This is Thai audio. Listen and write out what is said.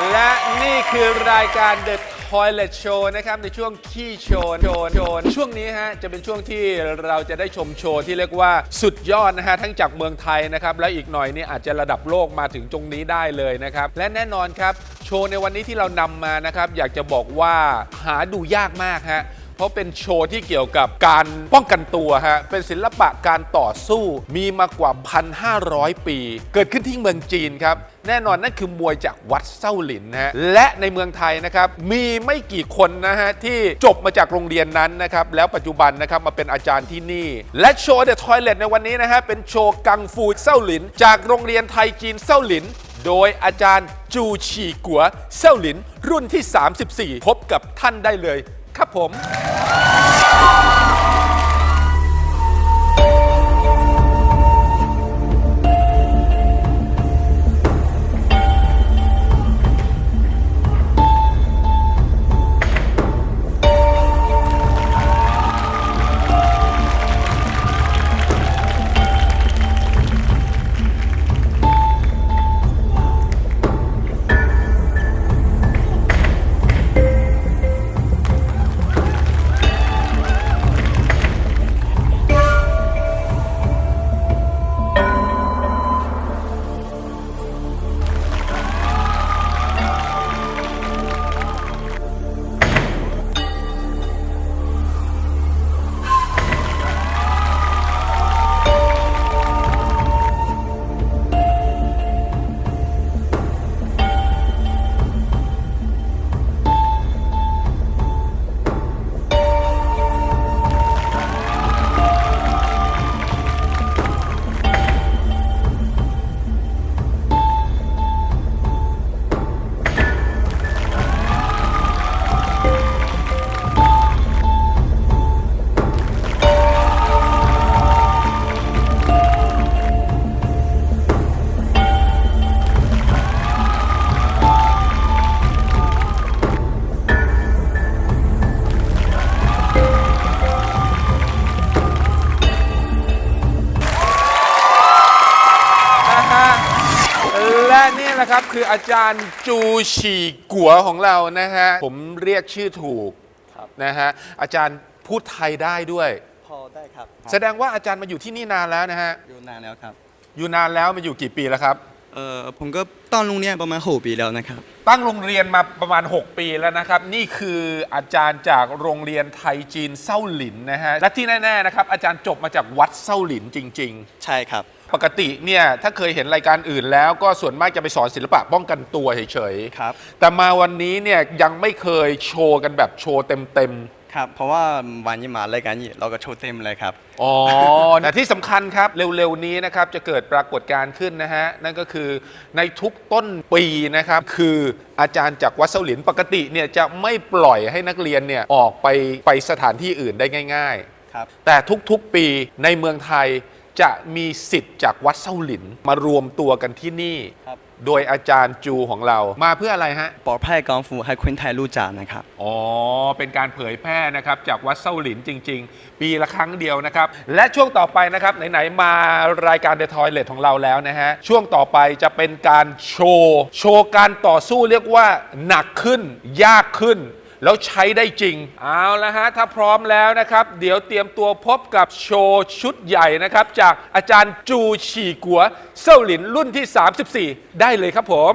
และนี่คือรายการ The Toilet Show นะครับ ในช่วงขี้โชว์โชว์โชว์ช่วงนี้ฮะจะเป็นช่วงที่เราจะได้ชมโชว์ที่เรียกว่าสุดยอดนะฮะ ทั้งจากเมืองไทยนะครับ และอีกหน่อยนี่อาจจะระดับโลกมาถึงตรงนี้ได้เลยนะครับ และแน่นอนครับโชว์ในวันนี้ที่เรานำมานะครับ อยากจะบอกว่าหาดูยากมากฮะเพราะเป็นโชว์ที่เกี่ยวกับการป้องกันตัวฮะ เป็นศิลปะการต่อสู้มีมากว่า 1,500 ปี เกิดขึ้นที่เมืองจีนครับ แน่นอนนั่นคือมวยจากวัดเส้าหลินนะฮะและในเมืองไทยนะครับมีไม่กี่คนนะฮะที่จบมาจากโรงเรียนนั้นนะครับแล้วปัจจุบันนะครับมาเป็นอาจารย์ที่นี่ และโชว์เดอะทอยเลทในวันนี้นะฮะเป็นโชว์กังฟูเส้าหลิน จากโรงเรียนไทยจีนเส้าหลิน โดยอาจารย์จูฉีกัวเส้าหลิน รุ่นที่ 34 พบกับท่านได้เลย ครับผม นี่แหละครับ คืออาจารย์จูฉีกัวของเรานะฮะ ผมเรียกชื่อถูกครับ นะฮะ อาจารย์พูดไทยได้ด้วย พอได้ครับ แสดงว่าอาจารย์มาอยู่ที่นี่นานแล้วนะฮะ อยู่นานแล้วครับ อยู่นานแล้วมาอยู่กี่ปีแล้วครับ เอ่อผมก็ตอนโรงเรียนประมาณหกปีแล้วนะครับ ตั้งโรงเรียนมาประมาณ 6 ปีแล้วนะครับ นี่คืออาจารย์จากโรงเรียนไทยจีนเส้าหลินนะฮะ และที่แน่ๆนะครับอาจารย์จบมาจากวัดเส้าหลินจริง ๆ ใช่ครับ ปกติเนี่ยถ้าเคยเห็นรายการอื่นแล้วก็ส่วนมากจะไปสอนศิลปะป้องกันตัวเฉยๆครับแต่มาวันนี้เนี่ยยังไม่เคยโชว์กันแบบโชว์เต็มครับ เพราะว่าวันนี้มารายการนี้เราก็โชว์เต็มเลยครับๆอ๋อ แต่ที่สำคัญครับเร็วๆนี้นะครับจะเกิดปรากฏการณ์ขึ้นนะฮะ นั่นก็คือในทุกต้นปีนะครับ คืออาจารย์จากวัดเซาหลินปกติเนี่ยจะไม่ปล่อยให้นักเรียนเนี่ยออกไปไปสถานที่อื่นได้ง่าย ๆ ครับ แต่ทุกๆปีในเมืองไทย จะมีสิทธิ์จากวัดเส้าหลินมารวมตัวกันที่นี่ ครับ โดยอาจารย์จูของเรามาเพื่ออะไรฮะ ปลอดภัยกังฟูให้คนไทยรู้จักนะครับ อ๋อ เป็นการเผยแพร่นะครับจากวัดเส้าหลินจริง ๆ ปีละครั้งเดียวนะครับ และช่วงต่อไปนะครับไหนๆมารายการเด e t ทอยเล t ของเราแล้วนะฮะ ช่วงต่อไปจะเป็นการโชว์ โชว์การต่อสู้เรียกว่าหนักขึ้น ยากขึ้น แล้วใช้ได้จริง เอาละฮะ ถ้าพร้อมแล้วนะครับ เดี๋ยวเตรียมตัวพบกับโชว์ชุดใหญ่นะครับ จากอาจารย์จูฉีกัวเซ้าหลินรุ่นที่ 34 ได้เลยครับผม